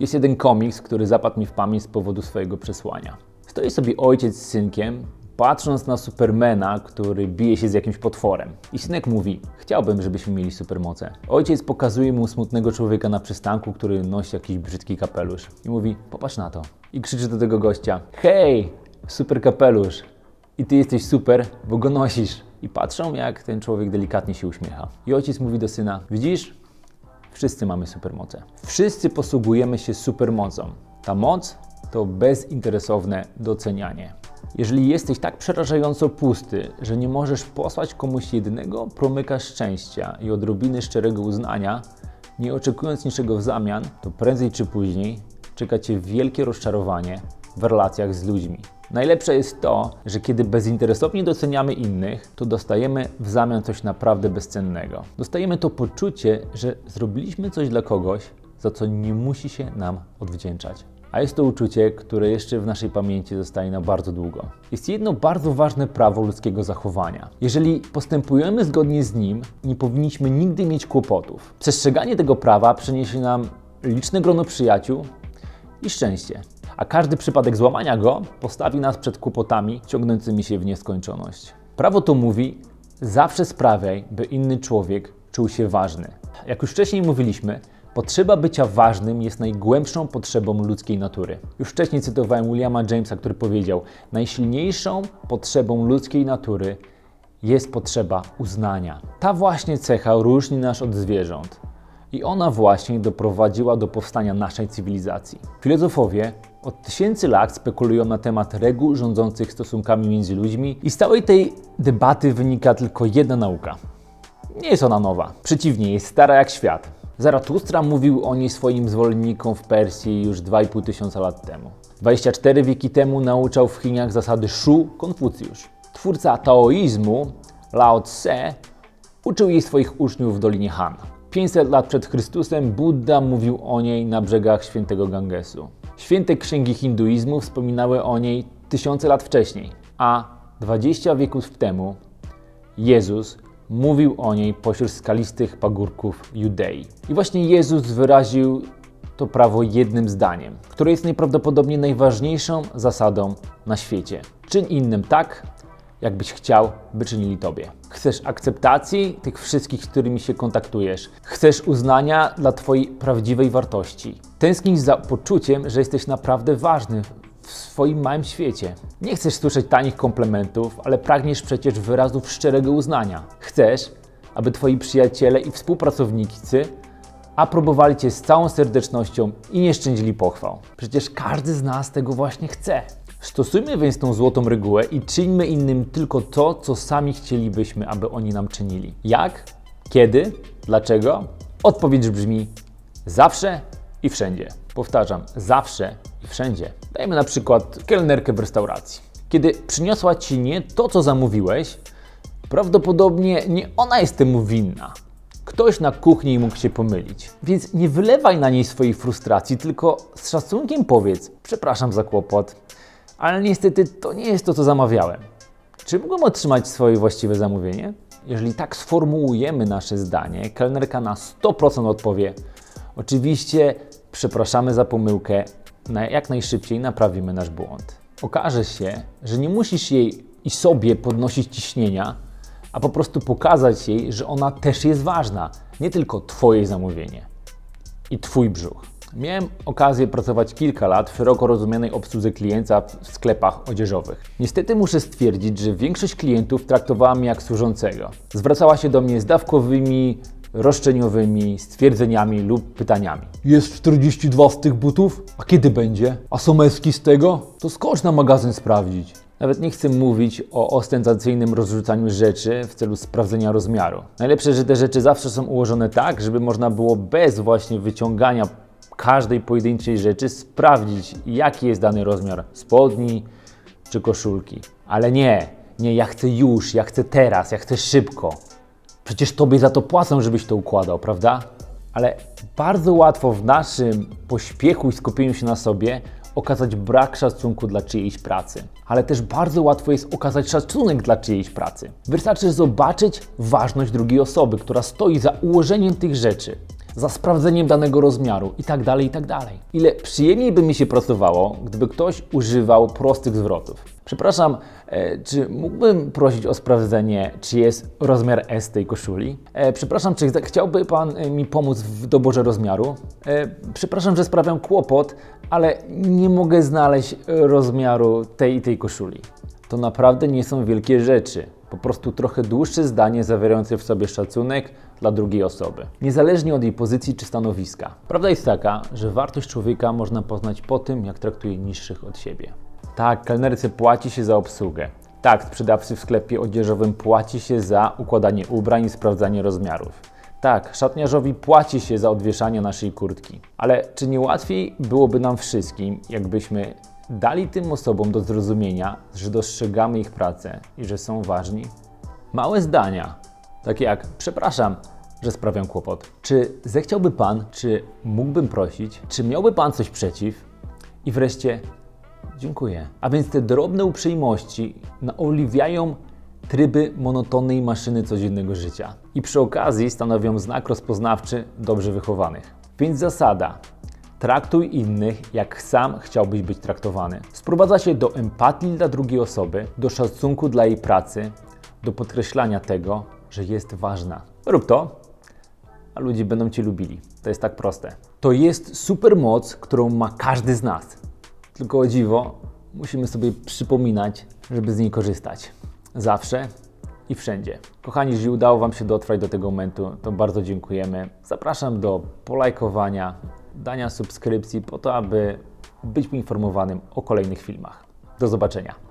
Jest jeden komiks, który zapadł mi w pamięć z powodu swojego przesłania. Stoi sobie ojciec z synkiem, patrząc na Supermana, który bije się z jakimś potworem. I synek mówi: Chciałbym, żebyśmy mieli supermoce. Ojciec pokazuje mu smutnego człowieka na przystanku, który nosi jakiś brzydki kapelusz. I mówi: Popatrz na to. I krzyczy do tego gościa: Hej, super kapelusz. I ty jesteś super, bo go nosisz. I patrzą, jak ten człowiek delikatnie się uśmiecha. I ojciec mówi do syna: Widzisz? Wszyscy mamy supermoce. Wszyscy posługujemy się supermocą. Ta moc to bezinteresowne docenianie. Jeżeli jesteś tak przerażająco pusty, że nie możesz posłać komuś jednego promyka szczęścia i odrobiny szczerego uznania, nie oczekując niczego w zamian, to prędzej czy później czeka cię wielkie rozczarowanie w relacjach z ludźmi. Najlepsze jest to, że kiedy bezinteresownie doceniamy innych, to dostajemy w zamian coś naprawdę bezcennego. Dostajemy to poczucie, że zrobiliśmy coś dla kogoś, za co nie musi się nam odwdzięczać. A jest to uczucie, które jeszcze w naszej pamięci zostaje na bardzo długo. Jest jedno bardzo ważne prawo ludzkiego zachowania. Jeżeli postępujemy zgodnie z nim, nie powinniśmy nigdy mieć kłopotów. Przestrzeganie tego prawa przyniesie nam liczne grono przyjaciół i szczęście. A każdy przypadek złamania go postawi nas przed kłopotami ciągnącymi się w nieskończoność. Prawo to mówi: zawsze sprawiaj, by inny człowiek czuł się ważny. Jak już wcześniej mówiliśmy, potrzeba bycia ważnym jest najgłębszą potrzebą ludzkiej natury. Już wcześniej cytowałem Williama Jamesa, który powiedział: Najsilniejszą potrzebą ludzkiej natury jest potrzeba uznania. Ta właśnie cecha różni nas od zwierząt. I ona właśnie doprowadziła do powstania naszej cywilizacji. Filozofowie od tysięcy lat spekulują na temat reguł rządzących stosunkami między ludźmi i z całej tej debaty wynika tylko jedna nauka. Nie jest ona nowa, przeciwnie, jest stara jak świat. Zaratustra mówił o niej swoim zwolennikom w Persji już 2,5 tysiąca lat temu. 24 wieki temu nauczał w Chinach zasady Shu Konfucjusz. Twórca taoizmu, Lao Tse, uczył jej swoich uczniów w Dolinie Han. 500 lat przed Chrystusem Buddha mówił o niej na brzegach świętego Gangesu. Święte księgi hinduizmu wspominały o niej tysiące lat wcześniej, a 20 wieków temu Jezus mówił o niej pośród skalistych pagórków Judei. I właśnie Jezus wyraził to prawo jednym zdaniem, które jest najprawdopodobniej najważniejszą zasadą na świecie. Czyń innym tak, jakbyś chciał, by czynili tobie. Chcesz akceptacji tych wszystkich, z którymi się kontaktujesz. Chcesz uznania dla twojej prawdziwej wartości. Tęsknisz za poczuciem, że jesteś naprawdę ważny w swoim małym świecie. Nie chcesz słyszeć tanich komplementów, ale pragniesz przecież wyrazów szczerego uznania. Chcesz, aby twoi przyjaciele i współpracownicy aprobowali cię z całą serdecznością i nie szczędzili pochwał. Przecież każdy z nas tego właśnie chce. Stosujmy więc tą złotą regułę i czyńmy innym tylko to, co sami chcielibyśmy, aby oni nam czynili. Jak? Kiedy? Dlaczego? Odpowiedź brzmi zawsze i wszędzie. Powtarzam, zawsze i wszędzie. Dajmy na przykład kelnerkę w restauracji. Kiedy przyniosła ci nie to, co zamówiłeś, prawdopodobnie nie ona jest temu winna. Ktoś na kuchni mógł się pomylić. Więc nie wylewaj na niej swojej frustracji, tylko z szacunkiem powiedz: Przepraszam za kłopot, ale niestety to nie jest to, co zamawiałem. Czy mógłbym otrzymać swoje właściwe zamówienie? Jeżeli tak sformułujemy nasze zdanie, kelnerka na 100% odpowie: Oczywiście, przepraszamy za pomyłkę, jak najszybciej naprawimy nasz błąd. Okaże się, że nie musisz jej i sobie podnosić ciśnienia, a po prostu pokazać jej, że ona też jest ważna, nie tylko Twoje zamówienie i Twój brzuch. Miałem okazję pracować kilka lat w szeroko rozumianej obsłudze klienta w sklepach odzieżowych. Niestety muszę stwierdzić, że większość klientów traktowała mnie jak służącego. Zwracała się do mnie z dawkowymi, roszczeniowymi stwierdzeniami lub pytaniami. Jest 42 z tych butów? A kiedy będzie? A są eski z tego? To skocz na magazyn sprawdzić. Nawet nie chcę mówić o ostentacyjnym rozrzucaniu rzeczy w celu sprawdzenia rozmiaru. Najlepsze, że te rzeczy zawsze są ułożone tak, żeby można było bez właśnie wyciągania każdej pojedynczej rzeczy sprawdzić, jaki jest dany rozmiar spodni czy koszulki. Ale nie, nie, ja chcę już, ja chcę teraz, ja chcę szybko. Przecież tobie za to płacą, żebyś to układał, prawda? Ale bardzo łatwo w naszym pośpiechu i skupieniu się na sobie okazać brak szacunku dla czyjejś pracy. Ale też bardzo łatwo jest okazać szacunek dla czyjejś pracy. Wystarczy zobaczyć ważność drugiej osoby, która stoi za ułożeniem tych rzeczy, za sprawdzeniem danego rozmiaru i tak dalej, i tak dalej. Ile przyjemniej by mi się pracowało, gdyby ktoś używał prostych zwrotów. Przepraszam, e, czy mógłbym prosić o sprawdzenie, czy jest rozmiar S tej koszuli? E, przepraszam, czy chciałby Pan e, mi pomóc w doborze rozmiaru? E, przepraszam, że sprawiam kłopot, ale nie mogę znaleźć rozmiaru tej i tej koszuli. To naprawdę nie są wielkie rzeczy. Po prostu trochę dłuższe zdanie zawierające w sobie szacunek dla drugiej osoby, niezależnie od jej pozycji czy stanowiska. Prawda jest taka, że wartość człowieka można poznać po tym, jak traktuje niższych od siebie. Tak, kelnerce płaci się za obsługę. Tak, sprzedawcy w sklepie odzieżowym płaci się za układanie ubrań i sprawdzanie rozmiarów. Tak, szatniarzowi płaci się za odwieszanie naszej kurtki. Ale czy nie łatwiej byłoby nam wszystkim, jakbyśmy dali tym osobom do zrozumienia, że dostrzegamy ich pracę i że są ważni? Małe zdania, takie jak przepraszam, że sprawiam kłopot. Czy zechciałby Pan, czy mógłbym prosić, czy miałby Pan coś przeciw? I wreszcie Dziękuję. A więc te drobne uprzejmości naoliwiają tryby monotonnej maszyny codziennego życia i przy okazji stanowią znak rozpoznawczy dobrze wychowanych. Więc zasada: traktuj innych jak sam chciałbyś być traktowany. Sprowadza się do empatii dla drugiej osoby, do szacunku dla jej pracy, do podkreślania tego, że jest ważna. Rób to, a ludzie będą Cię lubili. To jest tak proste. To jest super moc, którą ma każdy z nas. Tylko o dziwo, musimy sobie przypominać, żeby z niej korzystać. Zawsze i wszędzie. Kochani, jeżeli udało Wam się dotrwać do tego momentu, to bardzo dziękujemy. Zapraszam do polajkowania, dania subskrypcji po to, aby być poinformowanym o kolejnych filmach. Do zobaczenia.